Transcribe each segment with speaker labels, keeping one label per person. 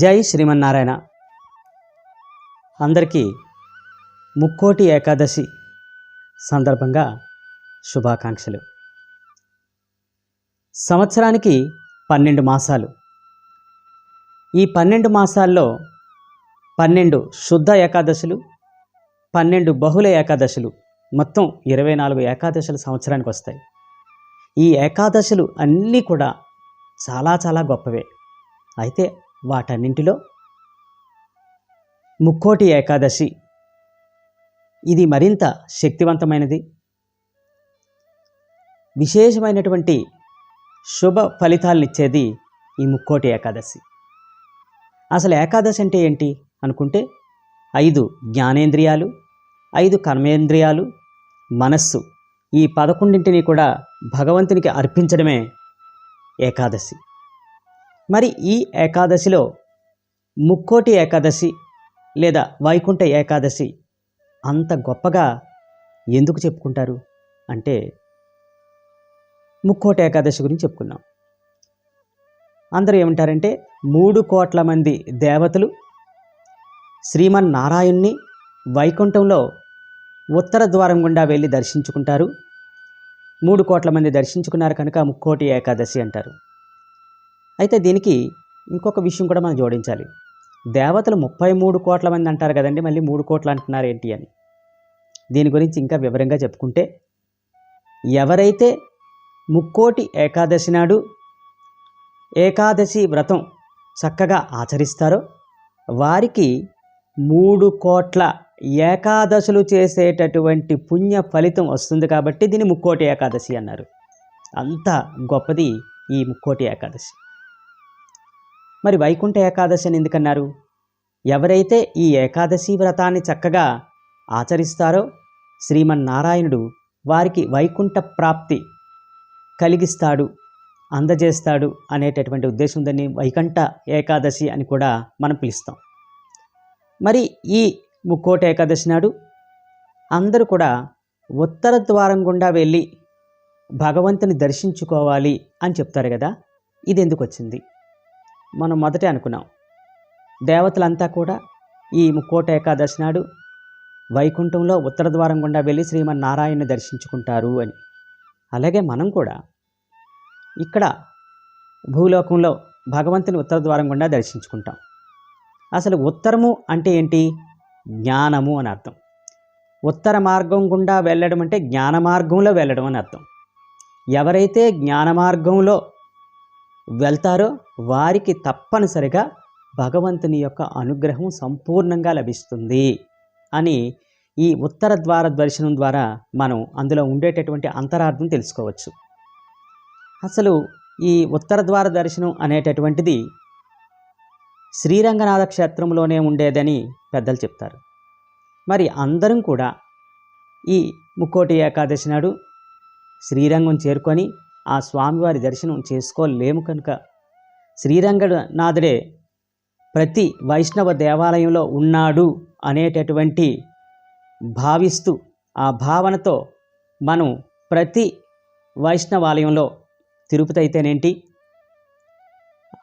Speaker 1: జై శ్రీమన్నారాయణ. అందరికీ ముక్కోటి ఏకాదశి సందర్భంగా శుభాకాంక్షలు. సంవత్సరానికి పన్నెండు మాసాలు. ఈ పన్నెండు మాసాల్లో పన్నెండు శుద్ధ ఏకాదశులు పన్నెండు బహుళ ఏకాదశులు మొత్తం ఇరవై నాలుగు ఏకాదశులు సంవత్సరానికి వస్తాయి. ఈ ఏకాదశులు అన్నీ కూడా చాలా చాలా గొప్పవే. అయితే వాటన్నింటిలో ముక్కోటి ఏకాదశి. ఇది మరింత శక్తివంతమైనది. విశేషమైనటువంటి శుభ ఫలితాలనిచ్చేది ఈ ముక్కోటి ఏకాదశి. అసలు ఏకాదశి అంటే ఏంటి అనుకుంటే ఐదు జ్ఞానేంద్రియాలు ఐదు కర్మేంద్రియాలు మనస్సు ఈ పదకొండింటిని కూడా భగవంతునికి అర్పించడమే ఏకాదశి. మరి ఈ ఏకాదశిలో ముక్కోటి ఏకాదశి లేదా వైకుంఠ ఏకాదశి అంత గొప్పగా ఎందుకు చెప్పుకుంటారు? అంటే ముక్కోటి ఏకాదశి గురించి చెప్పుకున్నాం. అందరూ ఏమంటారంటే మూడు కోట్ల మంది దేవతలు శ్రీమన్నారాయణ్ణి వైకుంఠంలో ఉత్తర ద్వారం గుండా వెళ్ళి దర్శించుకుంటారు. మూడు కోట్ల మంది దర్శించుకున్నారు కనుక ముక్కోటి ఏకాదశి అంటారు. అయితే దీనికి ఇంకొక విషయం కూడా మనం జోడించాలి. దేవతలు ముప్పై మూడు కోట్ల మంది అంటారు కదండి మళ్ళీ మూడు కోట్లు అంటున్నారు ఏంటి అని. దీని గురించి ఇంకా వివరంగా చెప్పుకుంటే ఎవరైతే ముక్కోటి ఏకాదశి నాడు ఏకాదశి వ్రతం చక్కగా ఆచరిస్తారో వారికి మూడు కోట్ల ఏకాదశులు చేసేటటువంటి పుణ్య ఫలితం వస్తుంది కాబట్టి దీన్ని ముక్కోటి ఏకాదశి అన్నారు. అంత గొప్పది ఈ ముక్కోటి ఏకాదశి. మరి వైకుంఠ ఏకాదశి అని ఎందుకన్నారు? ఎవరైతే ఈ ఏకాదశి వ్రతాన్ని చక్కగా ఆచరిస్తారో శ్రీమన్నారాయణుడు వారికి వైకుంఠ ప్రాప్తి కలిగిస్తాడు అందజేస్తాడు అనేటటువంటి ఉద్దేశం దాన్ని వైకుంఠ ఏకాదశి అని కూడా మనం పిలుస్తాం. మరి ఈ ముక్కోట ఏకాదశి నాడు అందరూ కూడా ఉత్తర ద్వారం గుండా వెళ్ళి భగవంతుని దర్శించుకోవాలి అని చెప్తారు కదా ఇది ఎందుకు వచ్చింది? మనం మొదటే అనుకున్నాం. దేవతలంతా కూడా ఈ ముక్కోట ఏకాదశి నాడు వైకుంఠంలో ఉత్తర ద్వారం గుండా వెళ్ళి శ్రీమన్నారాయణని దర్శించుకుంటారు అని. అలాగే మనం కూడా ఇక్కడ భూలోకంలో భగవంతుని ఉత్తర ద్వారం గుండా దర్శించుకుంటాం. అసలు ఉత్తరము అంటే ఏంటి? జ్ఞానము అని అర్థం. ఉత్తర మార్గం గుండా వెళ్ళడం అంటే జ్ఞాన మార్గంలో వెళ్ళడం అని అర్థం. ఎవరైతే జ్ఞాన మార్గంలో వెళ్తారో వారికి తప్పనిసరిగా భగవంతుని యొక్క అనుగ్రహం సంపూర్ణంగా లభిస్తుంది అని ఈ ఉత్తర ద్వార దర్శనం ద్వారా మనం అందులో ఉండేటటువంటి అంతరార్థం తెలుసుకోవచ్చు. అసలు ఈ ఉత్తర ద్వార దర్శనం అనేటటువంటిది శ్రీరంగనాథ క్షేత్రంలోనే ఉండేదని పెద్దలు చెప్తారు. మరి అందరం కూడా ఈ ముక్కోటి ఏకాదశి నాడు శ్రీరంగం చేరుకొని ఆ స్వామివారి దర్శనం చేసుకోలేము కనుక శ్రీరంగనాథుడే ప్రతి వైష్ణవ దేవాలయంలో ఉన్నాడు అనేటటువంటి భావిస్తూ ఆ భావనతో మనం ప్రతి వైష్ణవాలయంలో తిరుపతి అయితేనేంటి?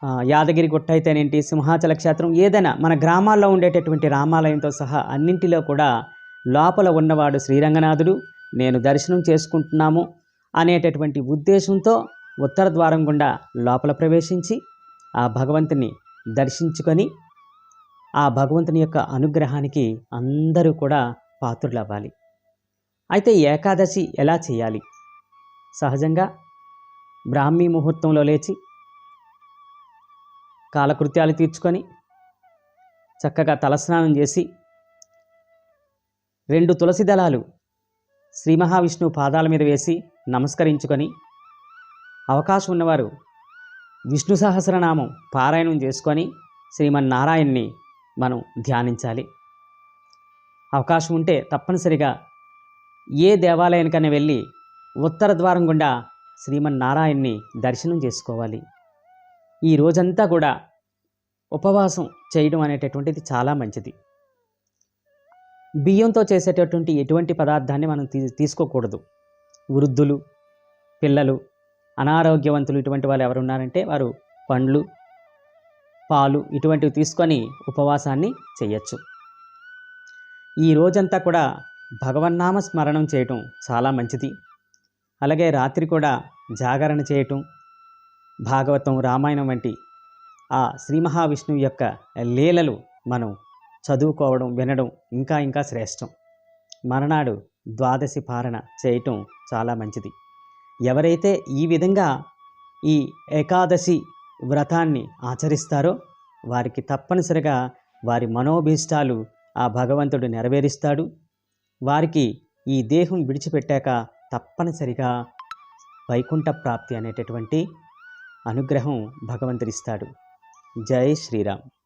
Speaker 1: యాదగిరిగుట్ట యాదగిరి గుట్ట అయితేనేంటి? సింహాచల క్షేత్రం ఏదైనా మన గ్రామాల్లో ఉండేటటువంటి రామాలయంతో సహా అన్నింటిలో కూడా లోపల ఉన్నవాడు శ్రీరంగనాథుడు. నేను దర్శనం చేసుకుంటున్నాము. అనేటటువంటి ఉద్దేశంతో ఉత్తర ద్వారం గుండా లోపల ప్రవేశించి ఆ భగవంతుని దర్శించుకొని ఆ భగవంతుని యొక్క అనుగ్రహానికి అందరూ కూడా పాత్రులవ్వాలి. అయితే ఏకాదశి ఎలా చేయాలి? సహజంగా బ్రాహ్మీ ముహూర్తంలో లేచి కాలకృత్యాలు తీర్చుకొని చక్కగా తలస్నానం చేసి రెండు తులసి దళాలు శ్రీ మహావిష్ణువు పాదాల మీద వేసి నమస్కరించుకొని అవకాశం ఉన్నవారు విష్ణు సహస్రనామం పారాయణం చేసుకొని శ్రీమన్నారాయణ్ణి మనం ధ్యానించాలి. అవకాశం ఉంటే తప్పనిసరిగా ఏ దేవాలయానికైనా వెళ్ళి ఉత్తర ద్వారం గుండా శ్రీమన్నారాయణ్ణి దర్శనం చేసుకోవాలి. ఈ రోజంతా కూడా ఉపవాసం చేయడం అనేటటువంటిది చాలా మంచిది. బియ్యంతో చేసేటటువంటి ఎటువంటి పదార్థాన్ని మనం తీ తీసుకోకూడదు. వృద్ధులు పిల్లలు అనారోగ్యవంతులు ఇటువంటి వాళ్ళు ఎవరు ఉన్నారంటే వారు పండ్లు పాలు ఇటువంటివి తీసుకొని ఉపవాసాన్ని చేయొచ్చు. ఈ రోజంతా కూడా భగవన్నామ స్మరణం చేయటం చాలా మంచిది. అలాగే రాత్రి కూడా జాగరణ చేయటం భాగవతం రామాయణం వంటి ఆ శ్రీ మహావిష్ణువు యొక్క లీలలు మనం చదువుకోవడం వినడం ఇంకా ఇంకా శ్రేష్టం. మరనాడు ద్వాదశి పారణ చేయటం చాలా మంచిది. ఎవరైతే ఈ విధంగా ఈ ఏకాదశి వ్రతాన్ని ఆచరిస్తారో వారికి తప్పనిసరిగా వారి మనోభీష్టాలు ఆ భగవంతుడు నెరవేరుస్తాడు. వారికి ఈ దేహం విడిచిపెట్టాక తప్పనిసరిగా వైకుంఠ ప్రాప్తి అనేటటువంటి అనుగ్రహం భగవంతుడిస్తాడు. జై శ్రీరామ్.